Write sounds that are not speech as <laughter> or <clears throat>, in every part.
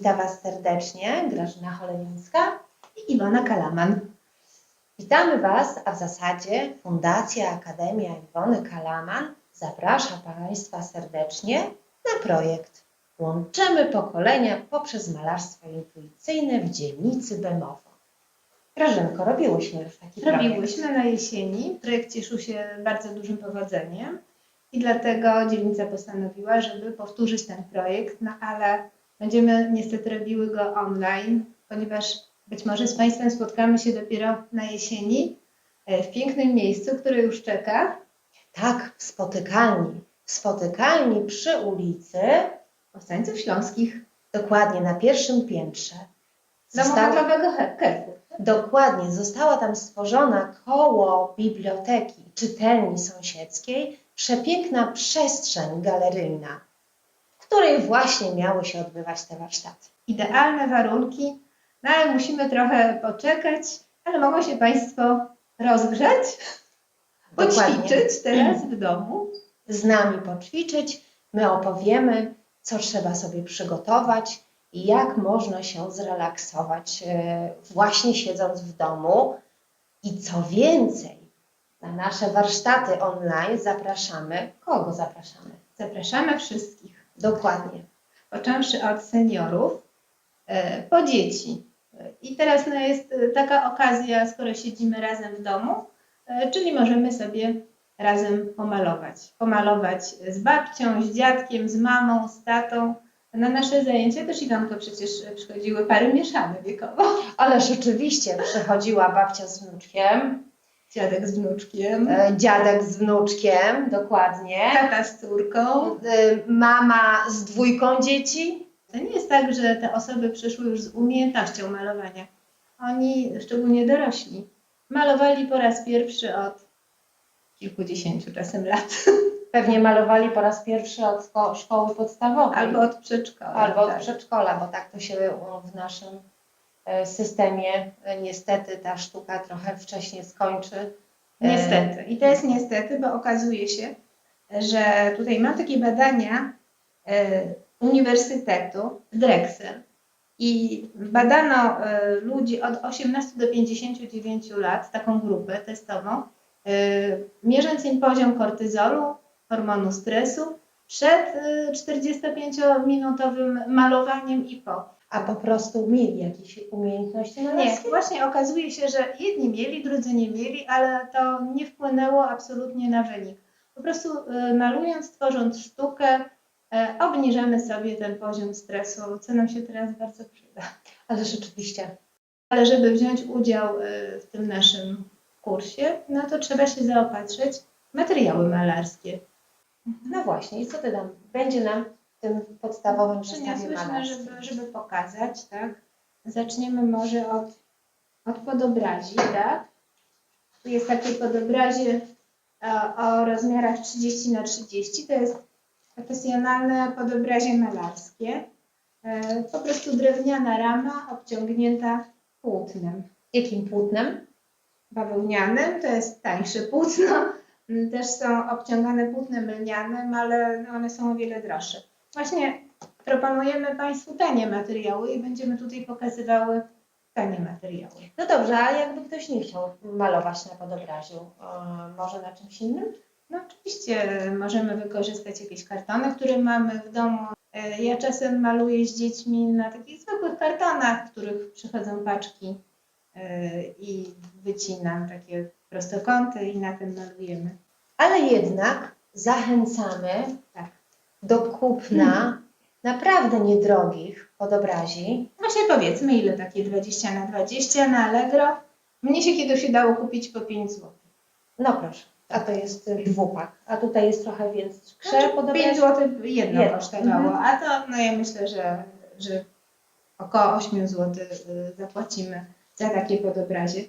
Witam Was serdecznie, Grażyna Cholewińska. i Iwona Kalaman. Witamy Was, a w zasadzie Fundacja Akademia Iwony Kalaman zaprasza Państwa serdecznie na projekt Łączymy pokolenia poprzez malarstwo intuicyjne w dzielnicy Bemowo. Grażynko, robiłyśmy już taki projekt. Robiłyśmy na jesieni. Projekt cieszył się bardzo dużym powodzeniem i dlatego dzielnica postanowiła, żeby powtórzyć ten projekt, no ale będziemy niestety robiły go online, ponieważ być może z Państwem spotkamy się dopiero na jesieni e, w pięknym miejscu, które już czeka. Tak, w spotykalni. W spotykalni przy ulicy, Powstańców Śląskich, dokładnie na pierwszym piętrze. domu Została- handlowego He- Kerku. Dokładnie, została tam stworzona koło biblioteki, czytelni sąsiedzkiej, przepiękna przestrzeń galeryjna, której właśnie miały się odbywać te warsztaty. Idealne warunki, no ale musimy trochę poczekać, ale mogą się Państwo rozgrzać, poćwiczyć teraz w domu. Z nami poćwiczyć, my opowiemy, co trzeba sobie przygotować i jak można się zrelaksować e, właśnie siedząc w domu. I co więcej, na nasze warsztaty online zapraszamy. Kogo zapraszamy? Zapraszamy wszystkich, Dokładnie. począwszy od seniorów, e, po dzieci. E, I teraz no, jest e, taka okazja, skoro siedzimy razem w domu, czyli możemy sobie razem pomalować. Pomalować z babcią, z dziadkiem, z mamą, z tatą. Na nasze zajęcia też Iwanko przecież przychodziły pary mieszane wiekowo. Ależ oczywiście przychodziła babcia z wnuczkiem, Dziadek z wnuczkiem, e, dziadek z wnuczkiem, dokładnie, tata z córką. e, mama z dwójką dzieci. To nie jest tak, że te osoby przyszły już z umiejętnością malowania. Oni, szczególnie dorośli, malowali po raz pierwszy od kilkudziesięciu czasem lat. <laughs> Pewnie malowali po raz pierwszy od szko- szkoły podstawowej Albo od przedszkola. albo od tak. przedszkola, bo tak to się w naszym systemie e, niestety ta sztuka trochę wcześniej skończy. E, Niestety. I to jest niestety, bo okazuje się, że tutaj mam takie badania e, Uniwersytetu w Drexel i badano e, ludzi od 18 do 59 lat, taką grupę testową, e, mierząc im poziom kortyzolu, hormonu stresu, przed e, 45-minutowym malowaniem i po. A po prostu mieli jakieś umiejętności Nie, malarskie? właśnie okazuje się, że jedni mieli, drudzy nie mieli, ale to nie wpłynęło absolutnie na wynik. Po prostu y, malując, tworząc sztukę, y, obniżamy sobie ten poziom stresu, co nam się teraz bardzo przyda. Ale rzeczywiście. Ale żeby wziąć udział y, w tym naszym kursie, no to trzeba się zaopatrzyć w materiały malarskie. No właśnie, i co ty nam? Będzie nam tym podstawowym zestawie malarskim. żeby, żeby pokazać, tak? Zaczniemy może od, od podobrazi, tak? Tu jest takie podobrazie e, o rozmiarach 30 na 30 To jest profesjonalne podobrazie malarskie. E, Po prostu drewniana rama obciągnięta płótnem Jakim płótnem? bawełnianym, to jest tańsze płótno. Mm, Też są obciągane płótnem lnianym, ale one są o wiele droższe. Właśnie proponujemy Państwu tanie materiały i będziemy tutaj pokazywały tanie materiały. No dobrze, a jakby ktoś nie chciał malować na podobraziu, e, może na czymś innym? No oczywiście możemy wykorzystać jakieś kartony, które mamy w domu. E, Ja czasem maluję z dziećmi na takich zwykłych kartonach, w których przychodzą paczki e, i wycinam takie prostokąty i na tym malujemy. Ale jednak zachęcamy Tak. Do kupna naprawdę niedrogich podobrazi. Właśnie powiedzmy, ile takie 20 na 20 na Allegro. Mnie się kiedyś udało kupić po 5 zł. No proszę, a to jest y, dwupak, a tutaj jest trochę więcej Znaczy, podobrazi. 5 zł jedno Jedno. kosztowało, Mhm. a to no ja myślę, że, że około 8 zł zapłacimy za takie podobrazie,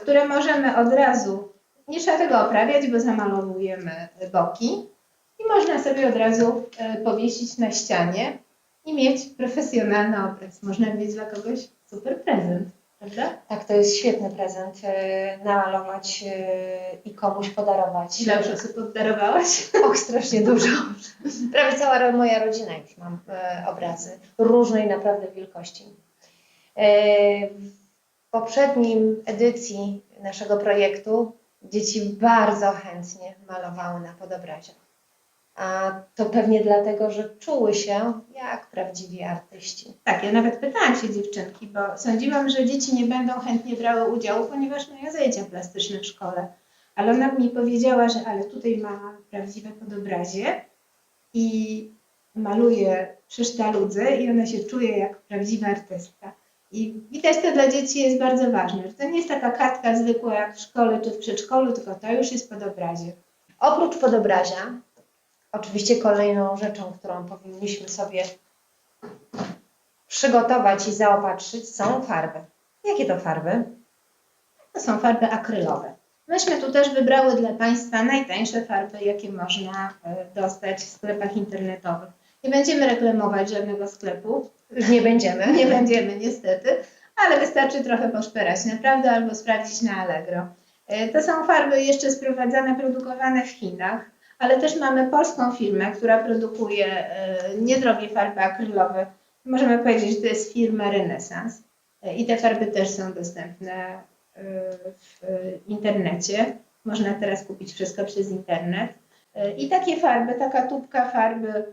które możemy od razu, nie trzeba tego oprawiać, bo zamalowujemy boki można sobie od razu e, powiesić na ścianie i mieć profesjonalny obraz. Można mieć dla kogoś super prezent. prawda? Tak, to jest świetny prezent. e, Namalować e, i komuś podarować. Ile już osób obdarowałaś? <laughs> Och, strasznie dużo. Prawie cała moja rodzina już mam obrazy różnej naprawdę wielkości. W poprzednim edycji naszego projektu dzieci bardzo chętnie malowały na podobraziach. A to pewnie dlatego, że czuły się jak prawdziwi artyści. Tak, ja nawet pytałam się dziewczynki, bo sądziłam, że dzieci nie będą chętnie brały udziału, ponieważ mają zajęcia plastyczne w szkole. Ale ona mi powiedziała, że ale tutaj ma prawdziwe podobrazie i maluje przy sztaludze i ona się czuje jak prawdziwa artystka. I widać to dla dzieci jest bardzo ważne, że to nie jest taka kartka zwykła jak w szkole czy w przedszkolu, tylko to już jest podobrazie. Oprócz podobrazia, oczywiście kolejną rzeczą, którą powinniśmy sobie przygotować i zaopatrzyć są farby. Jakie to farby? To są farby akrylowe. Myśmy tu też wybrały dla Państwa najtańsze farby, jakie można e, dostać w sklepach internetowych. Nie będziemy reklamować żadnego sklepu, Nie będziemy. <laughs> nie będziemy niestety, ale wystarczy trochę poszperać naprawdę albo sprawdzić na Allegro. E, To są farby jeszcze sprowadzane, produkowane w Chinach, ale też mamy polską firmę, która produkuje e, niedrogie farby akrylowe. Możemy powiedzieć, że to jest firma Renesans E, i te farby też są dostępne e, w internecie. Można teraz kupić wszystko przez internet. I takie farby, taka tubka farby,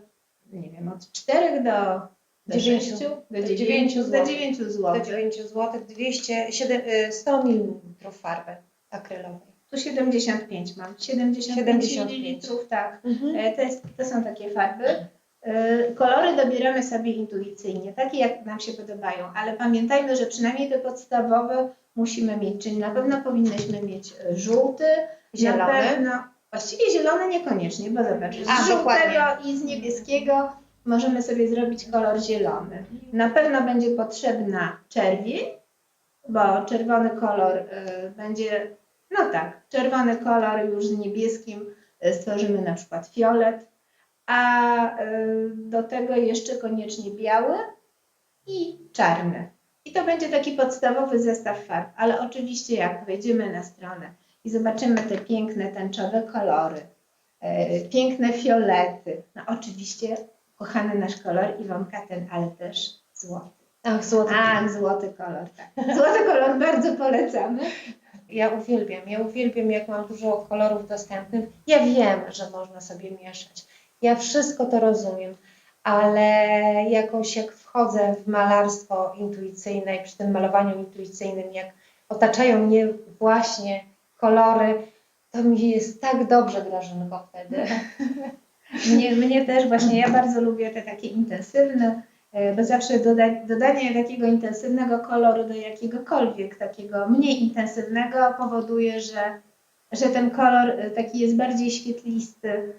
nie wiem, od 4 do, do Dziewięciu. 6, do Do 9, dziewięciu do złotych. 9 Do zł. 9 zł 200, 7, y, 100 ml farby akrylowej. Tu 75 mam. 75, 75. ml, tak. E, To, jest, to są takie farby. E, Kolory dobieramy sobie intuicyjnie, takie jak nam się podobają, ale pamiętajmy, że przynajmniej te podstawowe musimy mieć, czyli na pewno powinnyśmy mieć e, żółty, Zielony. na pewno, właściwie zielony niekoniecznie, bo zobacz, z A, żółtego dokładnie. i z niebieskiego możemy sobie zrobić kolor zielony. Na pewno będzie potrzebna czerwień, bo czerwony kolor y, będzie, no tak, czerwony kolor już z niebieskim y, stworzymy na przykład fiolet, a y, do tego jeszcze koniecznie biały i czarny. I to będzie taki podstawowy zestaw farb, ale oczywiście jak wejdziemy na stronę i zobaczymy te piękne tęczowe kolory, y, piękne fiolety, no oczywiście kochany nasz kolor Iwonka ten, ale też złoty. Ach, złoty. A, złoty kolor, tak. Złoty kolor bardzo polecamy. Ja uwielbiam, ja uwielbiam, jak mam dużo kolorów dostępnych. Ja wiem, że można sobie mieszać. Ja wszystko to rozumiem, ale jakoś jak wchodzę w malarstwo intuicyjne i przy tym malowaniu intuicyjnym, jak otaczają mnie właśnie kolory, to mi jest tak dobrze, Grażynko, wtedy. <laughs> Mnie, mnie też właśnie, ja bardzo lubię te takie intensywne, bo zawsze doda, dodanie takiego intensywnego koloru do jakiegokolwiek takiego mniej intensywnego powoduje, że, że ten kolor e, taki jest bardziej świetlisty.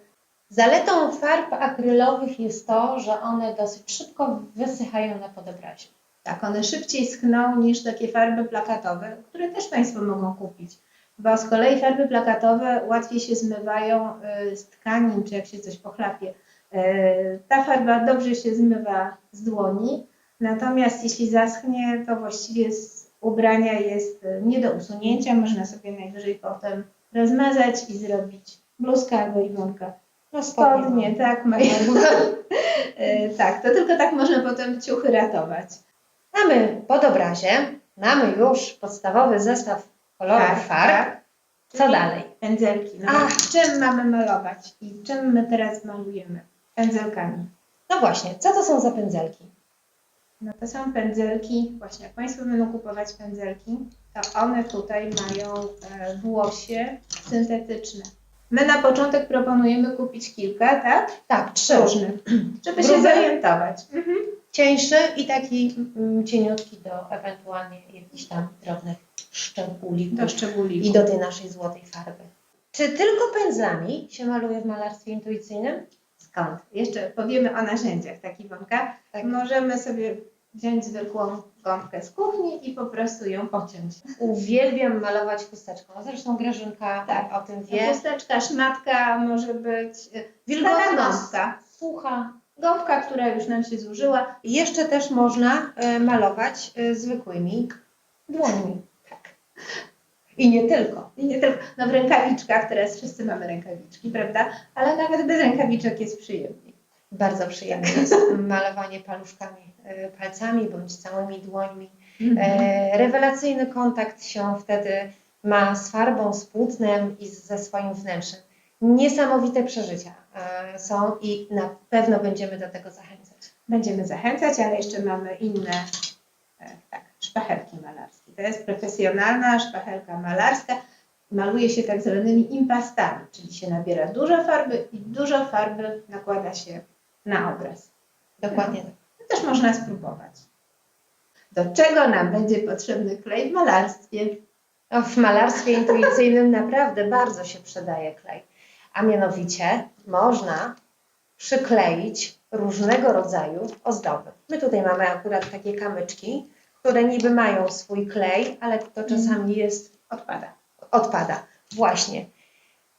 Zaletą farb akrylowych jest to, że one dosyć szybko wysychają na podobrazie. Tak, one szybciej schną niż takie farby plakatowe, które też Państwo mogą kupić. Bo z kolei farby plakatowe łatwiej się zmywają y, z tkanin, czy jak się coś pochlapie. Y, Ta farba dobrze się zmywa z dłoni, natomiast jeśli zaschnie, to właściwie z ubrania jest y, nie do usunięcia. Można sobie najwyżej potem rozmazać i zrobić bluzkę albo iwonka. No Spodnie, tak, mają. Y, <laughs> Tak, to tylko tak można potem ciuchy ratować. Mamy podobrazie, mamy już podstawowy zestaw kolorów farb. Co Czyli dalej? Pędzelki. No, Ach. czym mamy malować i czym my teraz malujemy? Pędzelkami. No właśnie, co to są za pędzelki? No to są pędzelki, właśnie jak Państwo będą kupować pędzelki, to one tutaj mają e, włosie syntetyczne. My na początek proponujemy kupić kilka, tak? Tak, trzy. Różnych, <clears throat> żeby się zorientować. Mhm. Cieńszy i taki mm, cieniutki do ewentualnie jakichś tam drobnych szczególików Do szczególików. i do tej naszej złotej farby. Czy tylko pędzlami się maluje w malarstwie intuicyjnym? Skąd? Jeszcze powiemy o narzędziach, tak Iwonka? Tak. Możemy sobie wziąć zwykłą gąbkę z kuchni i po prostu ją pociąć. Uwielbiam malować chusteczką. Zresztą Grażynka Tak. o tym wie. Chusteczka, szmatka, może być e, Wilgotna, gąbka. sucha. Gąbka, która już nam się zużyła. Jeszcze też można e, malować e, zwykłymi dłońmi. Tak. I nie tylko. I nie tylko, no w rękawiczkach, teraz wszyscy mamy rękawiczki, prawda? Ale nawet bez rękawiczek jest przyjemniej. Bardzo przyjemne jest <laughs> malowanie paluszkami, e, palcami bądź całymi dłońmi. E, Rewelacyjny kontakt się wtedy ma z farbą, z płótnem i ze swoim wnętrzem. Niesamowite przeżycia e, są i na pewno będziemy do tego zachęcać. Będziemy zachęcać, ale jeszcze mamy inne, e, tak, szpachelki malarskie. To jest profesjonalna szpachelka malarska. Maluje się tak zwanymi impastami, czyli się nabiera dużo farby i dużo farby nakłada się na obraz. Dokładnie tak. To też można spróbować. Do czego nam będzie potrzebny klej w malarstwie? O, w malarstwie intuicyjnym naprawdę bardzo się przydaje klej. A mianowicie można przykleić różnego rodzaju ozdoby. My tutaj mamy akurat takie kamyczki, które niby mają swój klej, ale to czasami jest Odpada. odpada. Właśnie.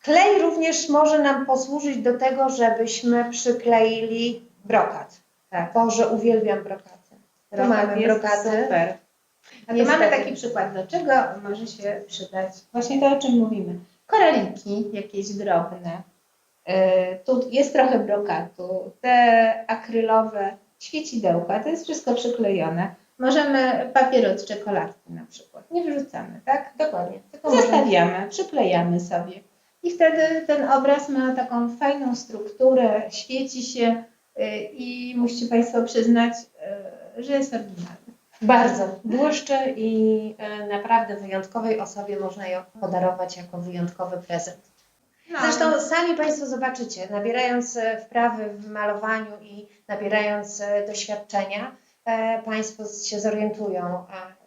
Klej również może nam posłużyć do tego, żebyśmy przykleili brokat. Tak. Boże, uwielbiam brokaty. Tu mamy jest brokaty. Super. A tu mamy taki przykład, do czego może się przydać właśnie to, o czym mówimy. Koraliki jakieś drobne. Yy, Tu jest trochę brokatu. Te akrylowe świecidełka, to jest wszystko przyklejone. Możemy papier od czekoladki na przykład. Nie wyrzucamy, tak? Dokładnie. Tylko możemy- Zostawiamy, przyklejamy sobie. I wtedy ten obraz ma taką fajną strukturę, świeci się yy, i musicie Państwo przyznać, yy, że jest oryginalny. Bardzo błyszczy i e, naprawdę wyjątkowej osobie można ją podarować jako wyjątkowy prezent. No. Zresztą sami Państwo zobaczycie, nabierając wprawy w malowaniu i nabierając doświadczenia, Państwo się zorientują, a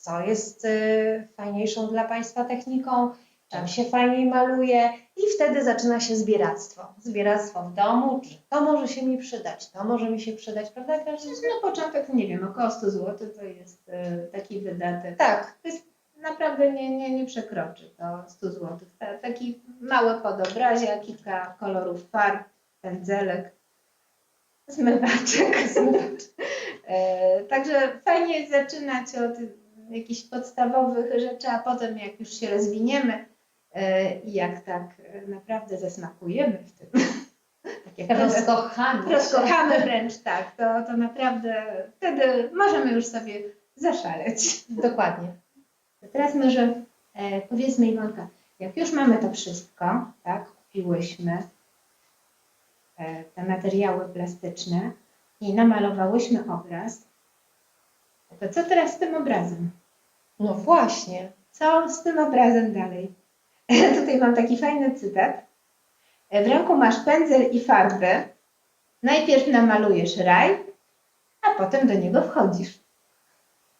co jest e, fajniejszą dla Państwa techniką, czym się fajniej maluje i wtedy zaczyna się zbieractwo. Zbieractwo w domu, czy to może się mi przydać, to może mi się przydać, prawda każdy? Na początek, nie wiem, około 100 zł to jest e, taki wydatek. Tak, To jest naprawdę nie, nie, nie przekroczy to 100 zł. Ta, taki mały podobrazia, kilka kolorów farb, pędzelek, zmywaczek. zmywacz. <laughs> E, także fajnie jest zaczynać od jakichś podstawowych rzeczy, a potem jak już się rozwiniemy e, i jak tak naprawdę zasmakujemy w tym, <laughs> tak jak rozkochani. rozkochamy wręcz, tak, to, to naprawdę wtedy możemy już sobie zaszaleć. <laughs> Dokładnie. Teraz może e, powiedzmy Iwonka, jak już mamy to wszystko, tak, kupiłyśmy e, te materiały plastyczne i namalowałyśmy obraz, to co teraz z tym obrazem? No właśnie. Co z tym obrazem dalej? <laughs> Tutaj mam taki fajny cytat. W ręku masz pędzel i farby. Najpierw namalujesz raj, a potem do niego wchodzisz.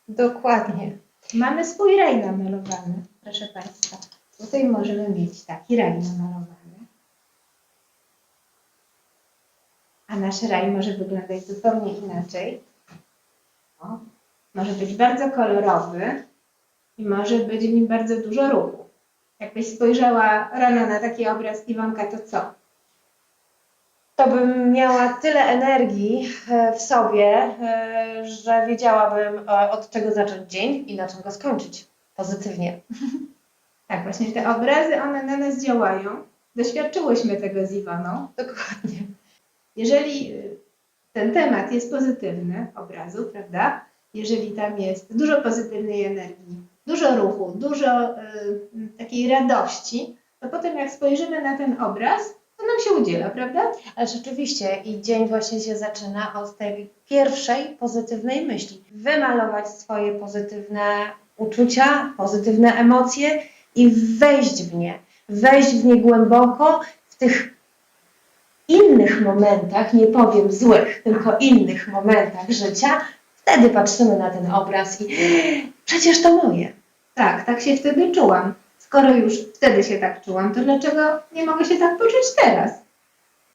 Dokładnie. Mamy swój raj namalowany, proszę Państwa. Tutaj możemy mieć taki raj namalowany. A nasz raj może wyglądać zupełnie inaczej. O, może być bardzo kolorowy i może być w nim bardzo dużo ruchu. Jakbyś spojrzała rano na taki obraz Iwonka, to co? To bym miała tyle energii e, w sobie, e, że wiedziałabym e, od czego zacząć dzień i na czym go skończyć. Pozytywnie. <laughs> Tak, właśnie te obrazy, one na nas działają. Doświadczyłyśmy tego z Iwoną. Dokładnie. Jeżeli y, ten temat jest pozytywny obrazu, prawda? Jeżeli tam jest dużo pozytywnej energii, dużo ruchu, dużo y, takiej radości, to potem jak spojrzymy na ten obraz, to nam się udziela, prawda? Ale rzeczywiście i dzień właśnie się zaczyna od tej pierwszej pozytywnej myśli. Wymalować swoje pozytywne uczucia, pozytywne emocje i wejść w nie. Wejść w nie głęboko w tych innych momentach, nie powiem złych, tylko innych momentach życia. Wtedy patrzymy na ten obraz i przecież to moje. Tak, tak się wtedy czułam. Skoro już wtedy się tak czułam, to dlaczego nie mogę się tak poczuć teraz?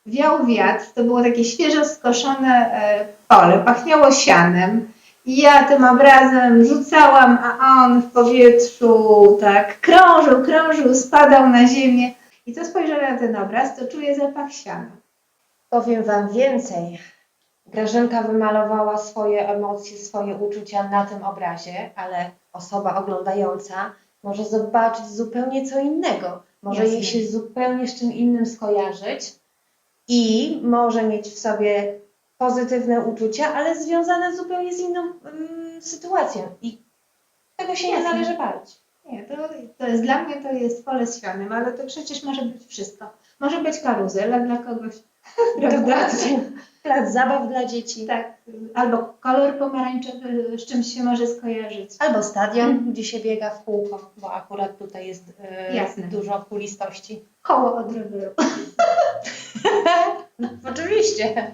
Wiał wiatr, to było takie świeżo skoszone e, pole, pachniało sianem. I ja tym obrazem rzucałam, a on w powietrzu tak krążył, krążył, spadał na ziemię. I co spojrzałam na ten obraz, to czuję zapach siana. Powiem Wam więcej. Grażynka wymalowała swoje emocje, swoje uczucia na tym obrazie, ale osoba oglądająca może zobaczyć zupełnie co innego. Może jej Jasne. się zupełnie z czym innym skojarzyć i może mieć w sobie pozytywne uczucia, ale związane zupełnie z inną mm, sytuacją. I tego się nie Jasne. należy bać. Nie, to, to jest dla mnie to jest pole świanym, ale to przecież może być wszystko. Może być karuzela dla kogoś. Dokładnie. Plac zabaw dla dzieci. Tak, albo kolor pomarańczowy z czymś się może skojarzyć. Albo stadion, gdzie się biega w kółko, bo akurat tutaj jest Jasne. dużo kulistości. Koło od roweru. <laughs> Oczywiście.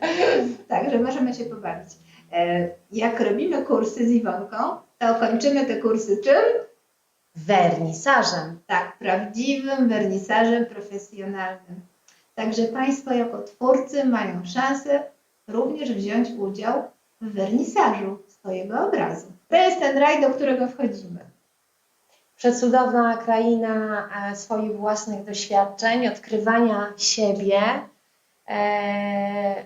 Tak, że możemy się pobawić. E, Jak robimy kursy z Iwonką, to kończymy te kursy czym? Wernisażem. Tak, prawdziwym wernisażem profesjonalnym. Także Państwo jako twórcy mają szansę również wziąć udział w wernisażu swojego obrazu. To jest ten raj, do którego wchodzimy. Przecudowna kraina e, swoich własnych doświadczeń, odkrywania siebie, e,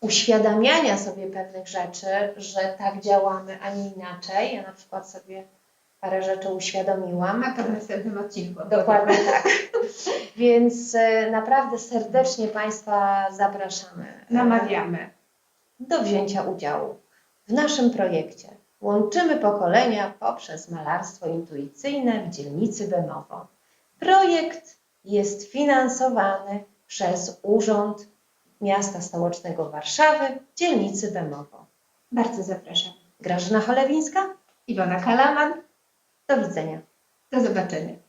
uświadamiania sobie pewnych rzeczy, że tak działamy, a nie inaczej. Ja na przykład sobie parę rzeczy uświadomiłam. A to w następnym odcinku. Dokładnie tak. Więc e, naprawdę serdecznie Państwa zapraszamy e, Namawiamy. do wzięcia udziału w naszym projekcie. Łączymy pokolenia poprzez malarstwo intuicyjne w dzielnicy Bemowo. Projekt jest finansowany przez Urząd Miasta Stołecznego Warszawy w dzielnicy Bemowo. Bardzo zapraszam. Grażyna Cholewińska, Iwona Kalaman. Do widzenia. Do zobaczenia.